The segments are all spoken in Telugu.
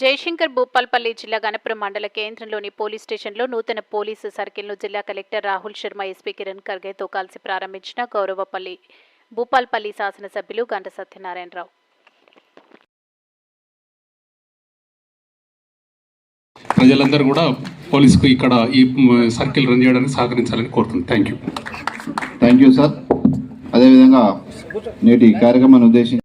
జయశంకర్ భూపాల్పల్లి జిల్లా గణపురం మండల కేంద్రంలోని పోలీస్ స్టేషన్లో నూతన పోలీసు సర్కిల్ను జిల్లా కలెక్టర్ రాహుల్ శర్మ ఎస్పీ కిరణ్ ఖర్గేతో కలిసి ప్రారంభించిన గౌరవపల్లి భూపాల్పల్లి శాసనసభ్యులు గంట సత్యనారాయణరావు. ప్రజలందరూ కూడా పోలీసుకు ఇక్కడ ఈ సర్కిల్ రన్ చేయడానికి సహకరించాలని కోరుతున్నాను thank you. Thank you sir. అదేవిధంగా నేటి కార్యక్రమాన్ని ఉద్దేశించి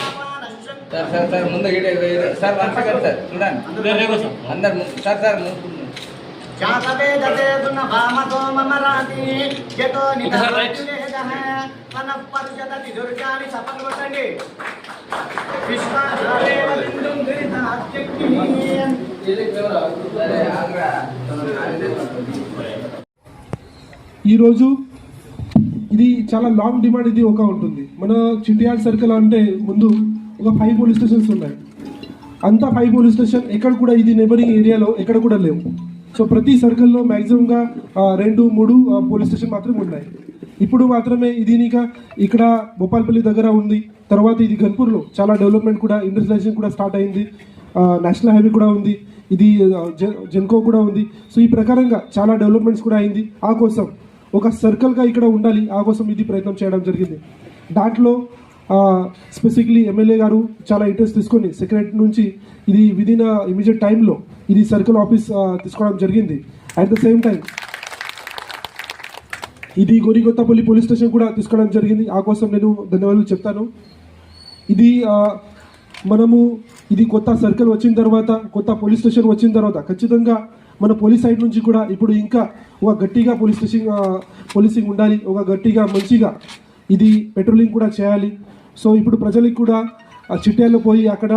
సార్ సార్ సార్ ముందు. సార్ చూడండి. అందరు సార్ సార్. ఈరోజు ఇది చాలా లాంగ్ డిమాండ్ ఇది ఒక ఉంటుంది. మన చిట్యాల సర్కిల్ అంటే ముందు ఒక ఫైవ్ పోలీస్ స్టేషన్స్ ఉన్నాయి. అంతా ఫైవ్ పోలీస్ స్టేషన్ ఎక్కడ కూడా ఇది నెబరింగ్ ఏరియాలో ఎక్కడ కూడా లేవు. సో ప్రతి సర్కిల్లో మ్యాక్సిమంగా రెండు మూడు పోలీస్ స్టేషన్ మాత్రం ఉన్నాయి. ఇప్పుడు మాత్రమే ఇది ఇంకా ఇక్కడ భోపాల్పల్లి దగ్గర ఉంది. తర్వాత ఇది గన్పూర్లో చాలా డెవలప్మెంట్ కూడా ఇండస్ట్రియలైజేషన్ కూడా స్టార్ట్ అయింది. నేషనల్ హైవే కూడా ఉంది. ఇది జెన్కో కూడా ఉంది. సో ఈ ప్రకారంగా చాలా డెవలప్మెంట్స్ కూడా అయింది. ఆ కోసం ఒక సర్కిల్గా ఇక్కడ ఉండాలి. ఆ కోసం ఇది ప్రయత్నం చేయడం జరిగింది. దాంట్లో స్పెసిఫిక్లీ ఎమ్మెల్యే గారు చాలా ఇంట్రెస్ట్ తీసుకొని సెక్రటరీ నుంచి ఇది విదిన్ ఇమీడియట్ టైంలో ఇది సర్కిల్ ఆఫీస్ తీసుకోవడం జరిగింది. అట్ ద సేమ్ టైం ఇది గోరికొత్తపల్లి పోలీస్ స్టేషన్ కూడా తీసుకోవడం జరిగింది. ఆ కోసం నేను ధన్యవాదాలు చెప్తాను. ఇది మనము ఇది కొత్త సర్కిల్ వచ్చిన తర్వాత కొత్త పోలీస్ స్టేషన్ వచ్చిన తర్వాత ఖచ్చితంగా మన పోలీస్ సైడ్ నుంచి కూడా ఇప్పుడు ఇంకా ఒక గట్టిగా పోలీస్ స్టేషన్ పోలీసింగ్ ఉండాలి. ఒక గట్టిగా మంచిగా ఇది పెట్రోలింగ్ కూడా చేయాలి. సో ఇప్పుడు ప్రజలకు కూడా ఆ చిట్యాల్లో పోయి అక్కడ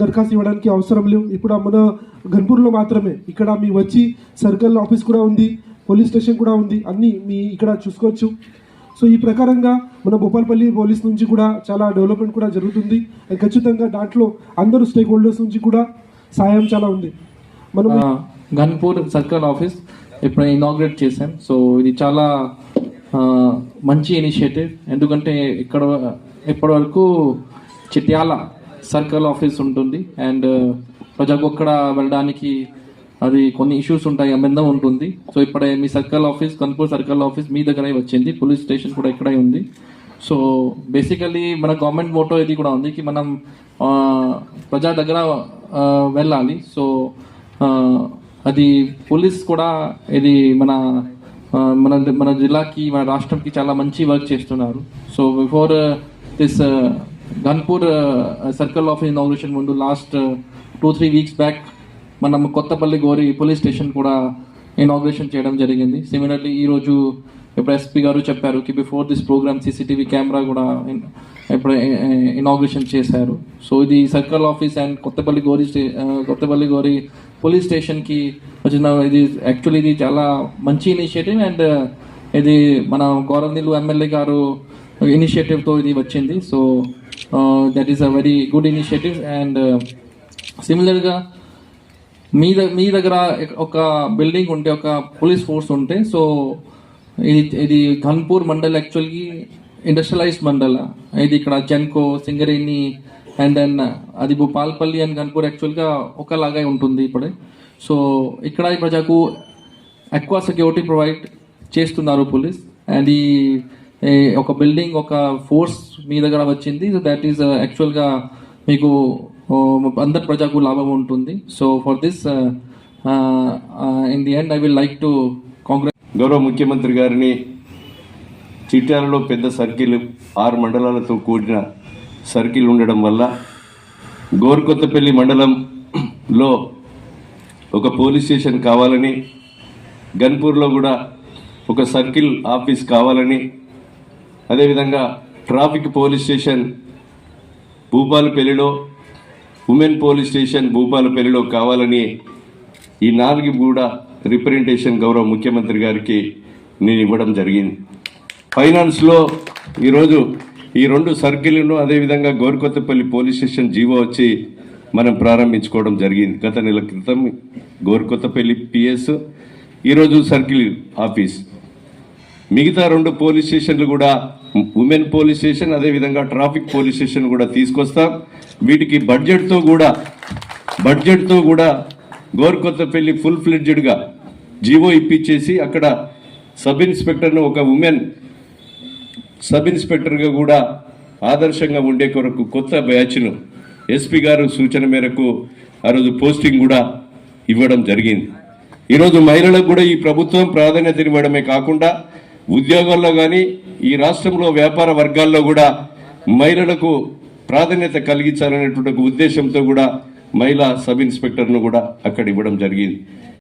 దరఖాస్తు ఇవ్వడానికి అవసరం లేవు. ఇప్పుడు మన గన్పూర్లో మాత్రమే. ఇక్కడ మీ వచ్చి సర్కిల్ ఆఫీస్ కూడా ఉంది పోలీస్ స్టేషన్ కూడా ఉంది అన్నీ మీ ఇక్కడ చూసుకోవచ్చు. సో ఈ ప్రకారంగా మన భూపాల్పల్లి పోలీస్ నుంచి కూడా చాలా డెవలప్మెంట్ కూడా జరుగుతుంది. ఖచ్చితంగా దాంట్లో అందరూ స్టేక్ హోల్డర్స్ నుంచి కూడా సాయం చాలా ఉంది. మనం గన్పూర్ సర్కిల్ ఆఫీస్ ఇప్పుడు ఇనాగ్రేట్ చేశాం. సో ఇది చాలా మంచి ఇనిషియేటివ్ ఎందుకంటే ఇక్కడ ఇప్పటి వరకు చిట్యాల సర్కిల్ ఆఫీస్ ఉంటుంది. అండ్ uh, ప్రజలకు వెళ్ళడానికి అది కొన్ని ఇష్యూస్ ఉంటాయి అబంధం ఉంటుంది. సో ఇప్పుడే మీ circle office Kanpur circle office మీ దగ్గరే వచ్చింది. పోలీస్ స్టేషన్ కూడా ఇక్కడే ఉంది. సో బేసికలీ మన గవర్నమెంట్ మోటో ఇది కూడా ఉంది కి మనం uh, ప్రజా దగ్గర uh, వెళ్ళాలి. సో అది పోలీస్ కూడా ఇది మన మన మన జిల్లాకి మన రాష్ట్రంకి చాలా మంచి వర్క్ చేస్తున్నారు. So before this Ganpur circle of inauguration ముందు last two three weeks back మనం కొత్తపల్లి గోరి పోలీస్ స్టేషన్ కూడా ఇనాగ్రేషన్ చేయడం జరిగింది. సిమిలర్లీ ఈరోజు ఇప్పుడు ఎస్పీ గారు చెప్పారు కి before this program CCTV camera కూడా ఇప్పుడు uh, ఇనాగ్రేషన్ చేశారు. సో ఇది circle office and Kothapalli Gori stay uh, Kothapalli గోరి పోలీస్ స్టేషన్కి వచ్చిన ఇది యాక్చువల్లీ ఇది చాలా మంచి ఇనిషియేటివ్ అండ్ uh, ఇది మన గౌరవనీయులు ఎమ్మెల్యే గారు ఇనిషియేటివ్తో ఇది వచ్చింది. So that is a very good initiative and సిమిలర్గా మీ ద- మీ దగ్గర ఒక బిల్డింగ్ ఉంటే ఒక పోలీస్ ఫోర్స్ ఉంటే సో ఇది ఇది ఘన్పూర్ మండల్ యాక్చువల్గా ఇండస్ట్రియలైజ్డ్ మండల్ ఇది ఇక్కడ జెన్కో సింగరేణి అండ్ దెన్ అది భూపాల్పల్లి అండ్ ఘన్పూర్ యాక్చువల్గా ఒకలాగా ఉంటుంది ఇప్పుడే. సో ఇక్కడ ప్రజకు ప్రజలకు ఎక్కువ సెక్యూరిటీ ప్రొవైడ్ చేస్తున్నారు పోలీస్ అండ్ ఈ ఒక బిల్డింగ్ ఒక ఫోర్స్ మీ దగ్గర వచ్చింది. సో దట్ ఈస్ యాక్చువల్గా మీకు అందరి ప్రజకు లాభం ఉంటుంది. So for this in the end I will like to Congress గౌరవ ముఖ్యమంత్రి గారిని చిట్యాలలో పెద్ద సర్కిల్ ఆరు మండలాలతో కూడిన సర్కిల్ ఉండడం వల్ల గోరుకొత్తపల్లి మండలంలో ఒక పోలీస్ స్టేషన్ కావాలని గన్పూర్లో కూడా ఒక సర్కిల్ ఆఫీస్ కావాలని అదేవిధంగా ట్రాఫిక్ పోలీస్ స్టేషన్ భూపాలపల్లిలో ఉమెన్ పోలీస్ స్టేషన్ భూపాలపల్లిలో కావాలని ఈ నాలుగు కూడా రిప్రజెంటేషన్ గౌరవ ముఖ్యమంత్రి గారికి నేను ఇవ్వడం జరిగింది. ఫైనాన్స్లో ఈరోజు ఈ రెండు సర్కిల్ను అదేవిధంగా గోరుకొత్తపల్లి పోలీస్ స్టేషన్ జీవో వచ్చి మనం ప్రారంభించుకోవడం జరిగింది. గత నెల క్రితం గోరుకొత్తపల్లి పిఎస్ ఈరోజు సర్కిల్ ఆఫీస్. మిగతా రెండు పోలీస్ స్టేషన్లు కూడా ఉమెన్ పోలీస్ స్టేషన్ అదేవిధంగా ట్రాఫిక్ పోలీస్ స్టేషన్ కూడా తీసుకొస్తాం. వీటికి బడ్జెట్తో కూడా బడ్జెట్తో కూడా గోరుకొత్తపల్లి ఫుల్ ఫ్లెడ్జెడ్గా జీవో ఇప్పించేసి అక్కడ సబ్ ఇన్స్పెక్టర్ను ఒక ఉమెన్ సబ్ ఇన్స్పెక్టర్గా కూడా ఆదర్శంగా ఉండే కొరకు కొత్త బ్యాచ్ను ఎస్పీ గారు సూచన మేరకు ఆ రోజు పోస్టింగ్ కూడా ఇవ్వడం జరిగింది. ఈరోజు మహిళలకు కూడా ఈ ప్రభుత్వం ప్రాధాన్యత ఇవ్వడమే కాకుండా ఉద్యోగాల్లో కానీ ఈ రాష్ట్రంలో వ్యాపార వర్గాల్లో కూడా మహిళలకు ప్రాధాన్యత కలిగించాలనేటువంటి ఉద్దేశంతో కూడా మహిళా సబ్ ఇన్స్పెక్టర్ను కూడా అక్కడ ఇవ్వడం జరిగింది.